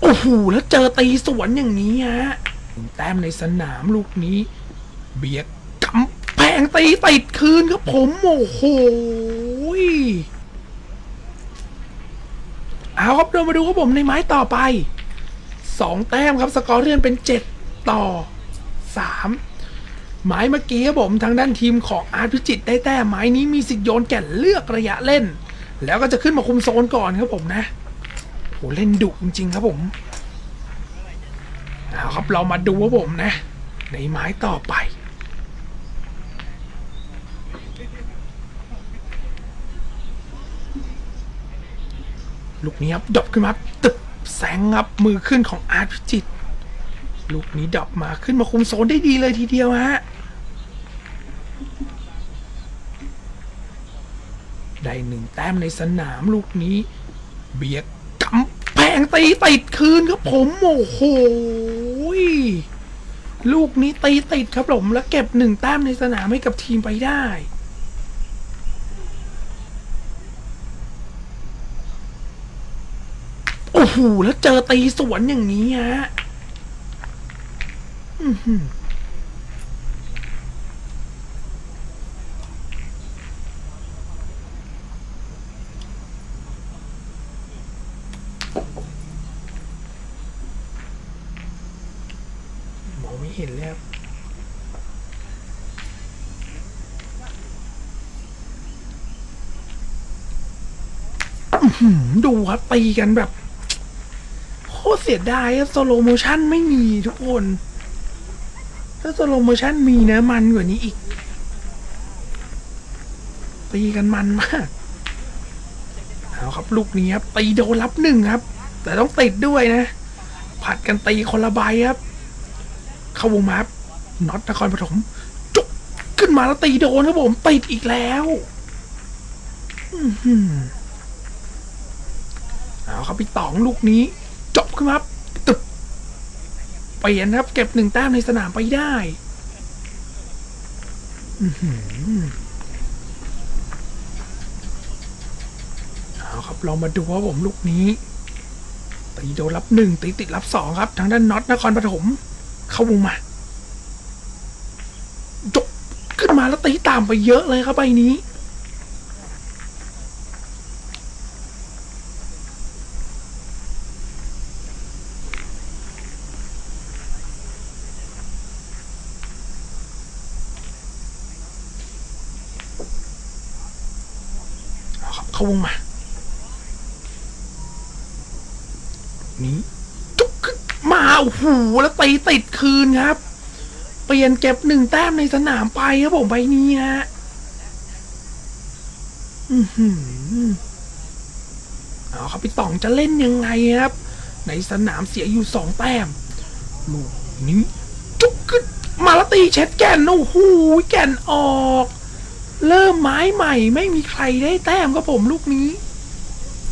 โอ้โหแล้วเจอตีสวนอย่างนี้ฮะแต้มในสนามลูกนี้ เบียดกำแพงตีติดคืนครับผมโอ้โหเอาครับเรามาดูครับผมในไม้ต่อไปสองแต้มครับสกอร์เลื่อนเป็นเจ็ดต่อสามไม้เมื่อกี้ครับผมทางด้านทีมของอาร์ตพิจิตได้แต้มไม้นี้มีสิทธิ์โยนแก่นเลือกระยะเล่น แล้วก็จะขึ้นมาคุมโซนก่อนครับผมนะ เล่นดุจริง ๆ ครับผมเอาครับเรามาดูครับผมนะ ในไม้ต่อไป ลูกนี้ครับดรอปขึ้นมาตึบแสงครับมือขึ้นของอาร์ตพิจิตรลูกนี้ดรอปมาขึ้นมาคุมโซนได้ดีเลยทีเดียวฮะได้หนึ่งแต้มในสนามลูกนี้ เบียด ตีติดคืนครับผมโอ้โหลูกนี้ตีติดครับผมแล้วเก็บหนึ่งแต้มในสนามให้กับทีมไปได้ โอ้โหแล้วเจอตีสวนอย่างนี้ฮะอือหือมอง ไม่เห็นแล้วดูครับตีกันแบบโคตรเสียดายสโลโมชั่นไม่มีทุกคน ถ้าสโลโมชั่นมีนะมันกว่านี้อีก ตีกันมันมาก เอาครับ ลูกนี้ครับตีโดนรับหนึ่งครับ แต่ต้องติดด้วยนะ ผัดกันตีคนละใบครับ เข้าวงมารับน็อตนครปฐมจุกขึ้นมาแล้วตีโดนครับผมติดอีกแล้วอื้อหือเอาครับพี่ต๋องลูกนี้ จบครับตึบเปลี่ยนครับ เก็บหนึ่งแต้มในสนามไปได้อื้อหือเอาครับเรามาดูว่าผมลูกนี้ตีโดนรับหนึ่งตีติดรับสองครับ ทางด้านน็อตนครปฐม เข้าวงมาจบขึ้นมาแล้วตีตามไปเยอะเลยครับใบนี้เข้าวงมานี้าโอ้โหแล้วตีติดคืนครับ เปลี่ยนเก็บหนึ่งแต้มในสนามไปครับผมใบนี้ฮะอือหือเอาครับพี่ต่องจะเล่นยังไงครับ ในสนามเสียอยู่สองแต้มลูกนี้จุกขึ้นมาลตีเช็ดแก่นโอ้โหแก่นออก เริ่มไม้ใหม่ ไม่มีใครได้แต้มครับผมลูกนี้